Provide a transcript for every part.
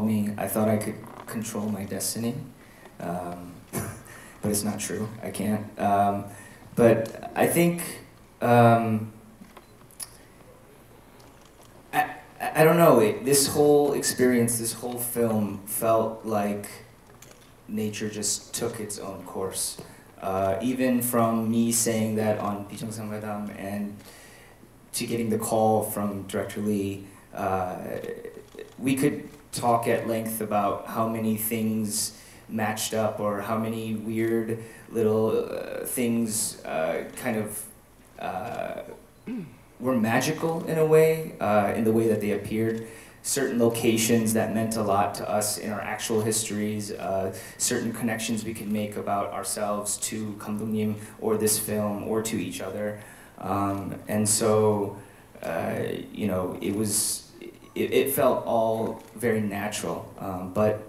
me I thought I could control my destiny, um, but it's not true. I can't. Um, but I think um, I, I don't know. It, this whole experience, this whole film felt like nature just took its own course. Uh, even from me saying that on Madam and to getting the call from Director Lee, uh, we could talk at length about how many things matched up or how many weird little uh, things uh, kind of uh, were magical in a way, uh, in the way that they appeared. Certain locations that meant a lot to us in our actual histories, uh, certain connections we could make about ourselves to Kamdungnim or this film or to each other. Um, and so, uh, you know, it was, it, it, felt all very natural. Um, but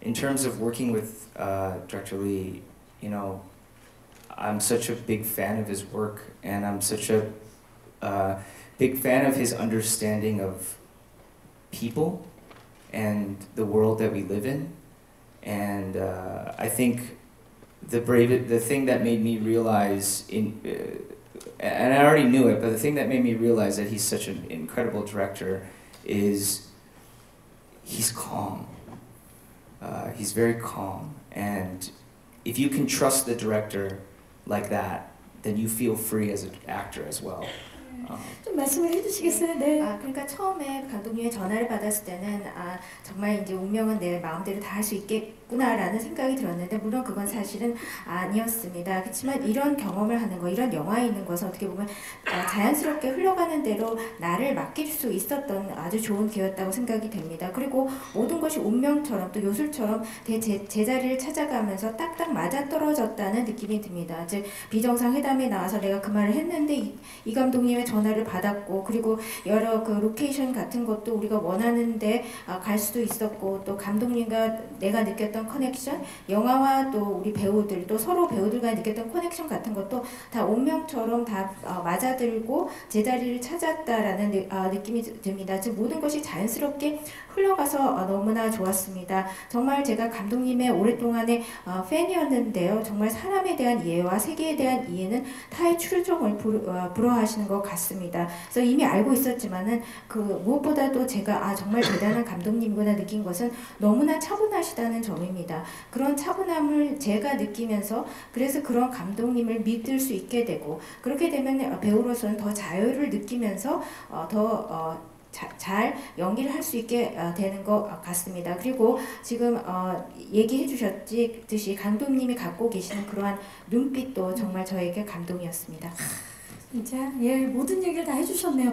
in terms of working with uh, Director Lee, you know, I'm such a big fan of his work, and I'm such a uh, big fan of his understanding of people and the world that we live in. And uh, I think the brave, the thing that made me realize in, uh, and I already knew it, but the thing that made me realize that he's such an incredible director is he's calm. Uh, he's very calm, and if you can trust the director like that, then you feel free as an actor as well. 좀 말씀을 해주시겠어요? 네. 아, 그러니까 처음에 감독님의 전화를 받았을 때는 아, 정말 이제 운명은 내 마음대로 다 할 수 있겠구나라는 생각이 들었는데 물론 그건 사실은 아니었습니다. 그렇지만 이런 경험을 하는 거, 이런 영화에 있는 것은 어떻게 보면 아, 자연스럽게 흘러가는 대로 나를 맡길 수 있었던 아주 좋은 기회였다고 생각이 됩니다. 그리고 모든 것이 운명처럼 또 요술처럼 제, 제자리를 찾아가면서 딱딱 맞아떨어졌다는 느낌이 듭니다. 즉 비정상 회담에 나와서 내가 그 말을 했는데 이, 이 감독님의 전화를 받았고 그리고 여러 그 로케이션 같은 것도 우리가 원하는데 아, 갈 수도 있었고 또 감독님과 내가 느꼈던 커넥션 영화와 또 우리 배우들 또 서로 배우들과 느꼈던 커넥션 같은 것도 다 운명처럼 다 어, 맞아들고 제자리를 찾았다라는 어, 느낌이 듭니다. 즉 모든 것이 자연스럽게 흘러가서 어, 너무나 좋았습니다. 정말 제가 감독님의 오랫동안의 어, 팬이었는데요. 정말 사람에 대한 이해와 세계에 대한 이해는 타의 출정을 어, 불허하시는 것 같습니다. 그래서 이미 알고 있었지만은 그 무엇보다도 제가 아 정말 대단한 감독님이구나 느낀 것은 너무나 차분하시다는 점입니다. 그런 차분함을 제가 느끼면서 그래서 그런 감독님을 믿을 수 있게 되고 그렇게 되면 배우로서는 더 자유를 느끼면서 더 자, 잘 연기를 할 수 있게 어, 되는 것 같습니다. 그리고 지금 어, 얘기해 주셨듯이 감독님이 갖고 계시는 그러한 눈빛도 정말 저에게 감동이었습니다. 진짜 예 모든 얘기를 다 해주셨네요.